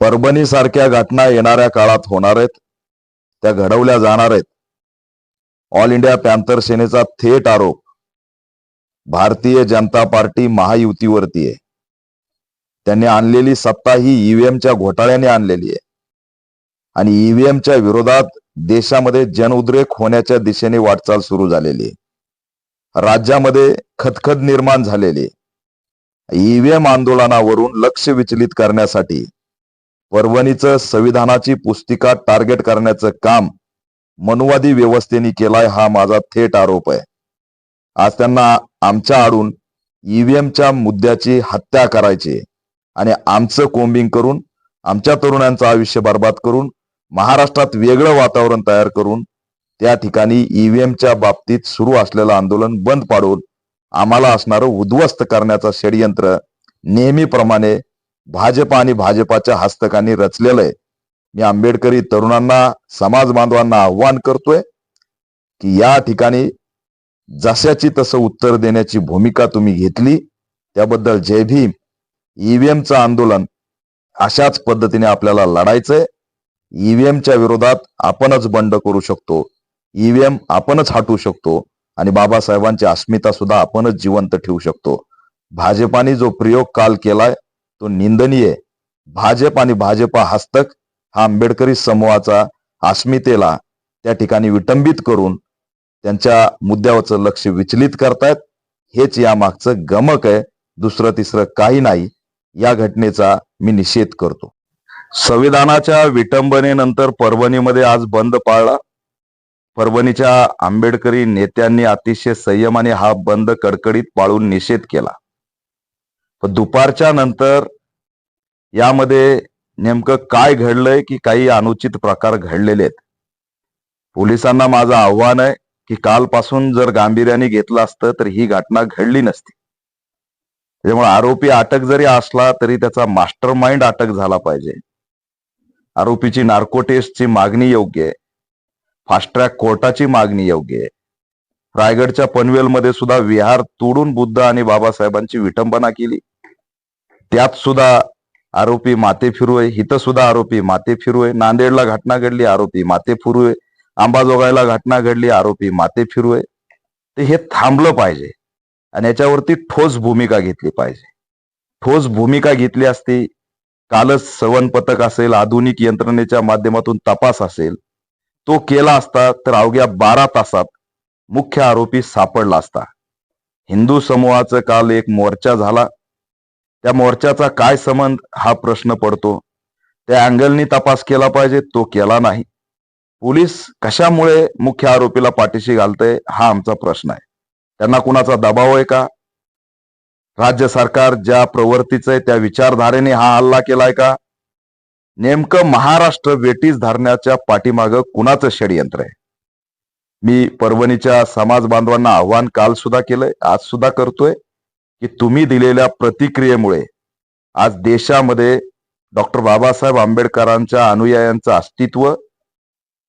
परभणी सारख्या घटना येणाऱ्या काळात होणार आहेत त्या घडवल्या जाणार आहेत. ऑल इंडिया पॅन्थर सेनेचा थेट आरोप भारतीय जनता पार्टी महायुतीवरती आहे. त्यांनी आणलेली सत्ता ही ईव्हीएमच्या घोटाळ्याने आणलेली आहे. आणि ईव्हीएमच्या विरोधात देशामध्ये जनउद्रेक होण्याच्या दिशेने वाटचाल सुरू झालेली आहे. राज्यामध्ये खदखद निर्माण झालेली आहे. ईव्हीएम आंदोलनावरून लक्ष विचलित करण्यासाठी परभणीचं संविधानाची पुस्तिका टार्गेट करण्याचं काम मनुवादी व्यवस्थेने केलाय हा माझा थेट आरोप आहे. आज त्यांना आमच्या आडून ईव्हीएमच्या मुद्द्याची हत्या करायची आणि आमचं कोम्बिंग करून आमच्या तरुणांचं आयुष्य बर्बाद करून महाराष्ट्रात वेगळं वातावरण तयार करून त्या ठिकाणी ईव्हीएमच्या बाबतीत सुरू असलेलं आंदोलन बंद पाडून आम्हाला असणारं उद्ध्वस्त करण्याचं षडयंत्र नेहमीप्रमाणे भाजप आणि भाजपाच्या हस्तकांनी रचलेलं आहे. मी आंबेडकरी तरुणांना समाज बांधवांना आव्हान करतोय की या ठिकाणी जशाची तसं उत्तर देण्याची भूमिका तुम्ही घेतली त्याबद्दल जय भीम. ईव्हीएमचं आंदोलन अशाच पद्धतीने आपल्याला लढायचंय. ईव्हीएमच्या विरोधात आपणच बंड करू शकतो. ईव्हीएम आपणच हटवू शकतो. आणि बाबासाहेबांची अस्मिता सुद्धा आपणच जिवंत ठेवू शकतो. भाजपाने जो प्रयोग काल केलाय तो निंदनीय. भाजप आणि भाजपा हस्तक हा आंबेडकरी समूहाचा अस्मितेला त्या ठिकाणी विटंबित करून त्यांच्या मुद्द्यावरचं लक्ष विचलित करतायत. हेच या मागचं गमक आहे. दुसरं तिसरं काही नाही. या घटनेचा मी निषेध करतो. संविधानाच्या विटंबनेनंतर परभणीमध्ये आज बंद पाळला. परभणीच्या आंबेडकरी नेत्यांनी अतिशय संयमाने हा बंद कडकडीत पाळून निषेध केला. दुपारच्या नंतर यामध्ये नेमकं काय घडलंय की काही अनुचित प्रकार घडलेले आहेत? पोलिसांना माझं आव्हान आहे की कालपासून जर गांभीर्याने घेतलं असतं तर ही घटना घडली नसती. त्यामुळे आरोपी अटक जरी असला तरी त्याचा मास्टर माइंड अटक झाला पाहिजे. आरोपीची नार्को टेस्टची मागणी योग्य आहे. फास्ट ट्रॅक कोर्टाची मागणी योग्य आहे. रायगडच्या पनवेलमध्ये सुद्धा विहार तोडून बुद्ध आणि बाबासाहेबांची विटंबना केली. त्यात सुद्धा आरोपी माते फिरूय इथं सुद्धा आरोपी माते फिरूय. नांदेडला घटना घडली आरोपी माते फिरूय. अंबाजोगाईला घटना घडली आरोपी माते फिरूय. ते हे थांबलं पाहिजे आणि याच्यावरती ठोस भूमिका घेतली पाहिजे. ठोस भूमिका घेतली असती कालच सवन पथक असेल आधुनिक यंत्रणेच्या माध्यमातून तपास असेल तो केला असता तर अवघ्या बारा तासात मुख्य आरोपी सापडला असता. हिंदू समूहाचं काल एक मोर्चा झाला. त्या मोर्चाचा काय संबंध हा प्रश्न पडतो. त्या अँगलनी तपास केला पाहिजे तो केला नाही. पोलीस कशामुळे मुख्य आरोपीला पाठीशी घालतय हा आमचा प्रश्न आहे. त्यांना कुणाचा दबाव आहे का? राज्य सरकार ज्या प्रवृत्तीचं आहे त्या विचारधारेने हा हल्ला केलाय का? नेमकं महाराष्ट्र वेटीस धरण्याच्या पाठीमागं कुणाचं षडयंत्र आहे? मी परभणीच्या समाज बांधवांना आव्हान काल सुद्धा केलंय आज सुद्धा करतोय की तुम्ही दिलेल्या प्रतिक्रियेमुळे आज देशामध्ये डॉक्टर बाबासाहेब आंबेडकरांच्या अनुयायांचं अस्तित्व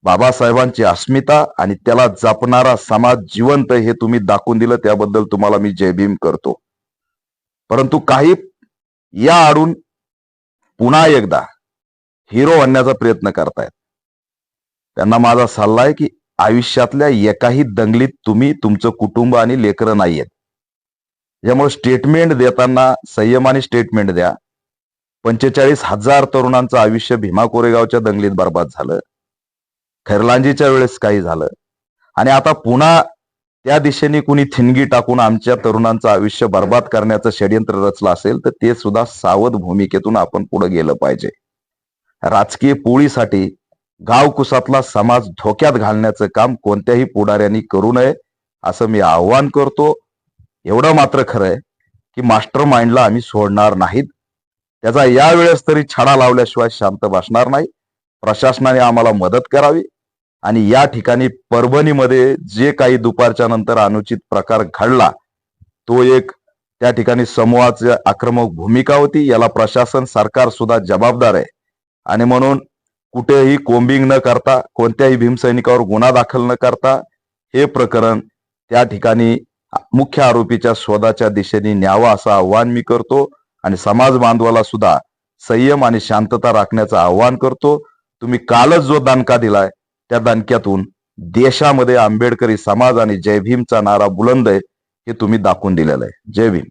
बाबासाहेबांची अस्मिता आणि त्याला जपणारा समाज जिवंत हे तुम्ही दाखवून दिलं त्याबद्दल तुम्हाला मी जयभीम करतो. परंतु काही या आडून पुन्हा एकदा हिरो बनण्याचा प्रयत्न करतायत. त्यांना माझा सल्ला आहे की आयुष्यातल्या एकाही दंगलीत तुम्ही तुमचं कुटुंब आणि लेकरं नाहीयेत. त्यामुळे स्टेटमेंट देताना संयमाने स्टेटमेंट द्या. पंचेचाळीस हजार तरुणांचं आयुष्य भीमा कोरेगावच्या दंगलीत बर्बाद झालं. खैरलांजीच्या वेळेस काही झालं. आणि आता पुन्हा त्या दिशेने कुणी थिनगी टाकून आमच्या तरुणांचं आयुष्य बर्बाद करण्याचं षडयंत्र रचलं असेल तर ते सुद्धा सावध भूमिकेतून आपण पुढे गेलं पाहिजे. राजकीय पोळीसाठी गावकुसातला समाज धोक्यात घालण्याचं काम कोणत्याही पुढाऱ्यांनी करू नये असं मी आव्हान करतो. एवढं मात्र खरंय की मास्टर माइंडला आम्ही सोडणार नाहीत. त्याचा यावेळेस तरी छडा लावल्याशिवाय शांत बसणार नाही. प्रशासनाने आम्हाला मदत करावी आणि या ठिकाणी परभणीमध्ये जे काही दुपारच्या नंतर अनुचित प्रकार घडला तो एक त्या ठिकाणी समूहाची आक्रमक भूमिका होती. याला प्रशासन सरकार सुद्धा जबाबदार आहे. आणि म्हणून कुठेही कोंबिंग न करता कोणत्याही भीमसैनिकावर गुन्हा दाखल न करता हे प्रकरण त्या ठिकाणी मुख्य आरोपीच्या शोधाच्या दिशेने न्यावा असं आव्हान मी करतो आणि समाज बांधवाला सुद्धा संयम आणि शांतता राखण्याचं आव्हान करतो. तुम्ही कालच जो दानका दिलाय त्या दानक्यातून देशामध्ये आंबेडकरी समाज आणि जय भीमचा नारा बुलंद आहे हे तुम्ही दाखवून दिलेलं आहे. जय भीम.